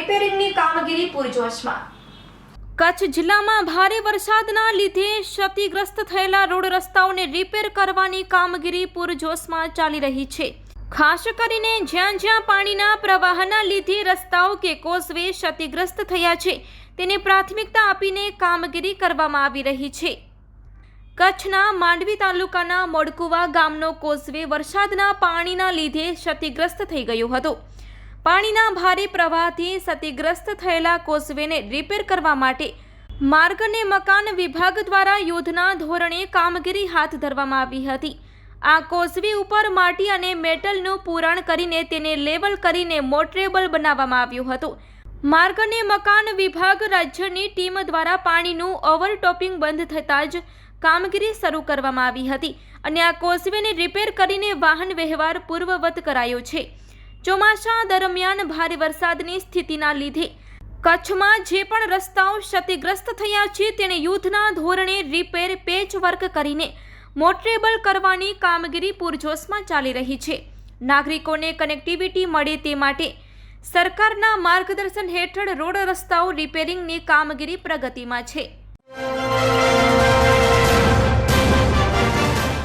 રિપેરિંગની કામગીરી પૂરજોશમાં. કચ્છ જિલ્લામાં ભારે વરસાદના લીધે ક્ષતિગ્રસ્ત થયેલા રોડ રસ્તાઓને રિપેર કરવાની કામગીરી પૂરજોશમાં ચાલી રહી છે. ખાસ કરીને જ્યાં જ્યાં પાણીના પ્રવાહના લીધે રસ્તાઓ કે કોઝવે ક્ષતિગ્રસ્ત થયા છે, તેને પ્રાથમિકતા આપીને કામગીરી કરવામાં આવી રહી છે. કચ્છના માંડવી તાલુકાના મોડકુવા ગામનો કોઝવે વરસાદના પાણીના લીધે ક્ષતિગ્રસ્ત થઈ ગયો હતો. પાણીના ભારે પ્રવાહથી ક્ષતિગ્રસ્ત થયેલા કોઝવેને રિપેર કરવા માટે માર્ગ અને મકાન વિભાગ દ્વારા યુદ્ધના ધોરણે કામગીરી હાથ ધરવામાં આવી હતી. આ કોઝવે ઉપર માટી અને મેટલનું પૂરણ કરીને તેને લેવલ કરીને મોટરેબલ બનાવવામાં આવ્યું હતું. માર્ગ અને મકાન વિભાગ રાજ્યની ટીમ દ્વારા પાણીનું ઓવરટોપિંગ બંધ થતાં જ કામગીરી શરૂ કરવામાં આવી હતી અને આ કોસવેને રિપેર કરીને વાહન વ્યવહાર પૂર્વવત કરાયો છે. ચોમાસા દરમિયાન ભારે વરસાદની સ્થિતિના લીધે કચ્છમાં જે પણ રસ્તાઓ ક્ષતિગ્રસ્ત થયા છે તેને યુદ્ધના ધોરણે રિપેર પેચ વર્ક કરીને મોટરેબલ કરવાની કામગીરી પૂરજોશમાં ચાલી રહી છે. નાગરિકોને કનેક્ટિવિટી મળે તે માટે સરકારના માર્ગદર્શન હેઠળ રોડ રસ્તાઓ રિપેરિંગની કામગીરી પ્રગતિમાં છે.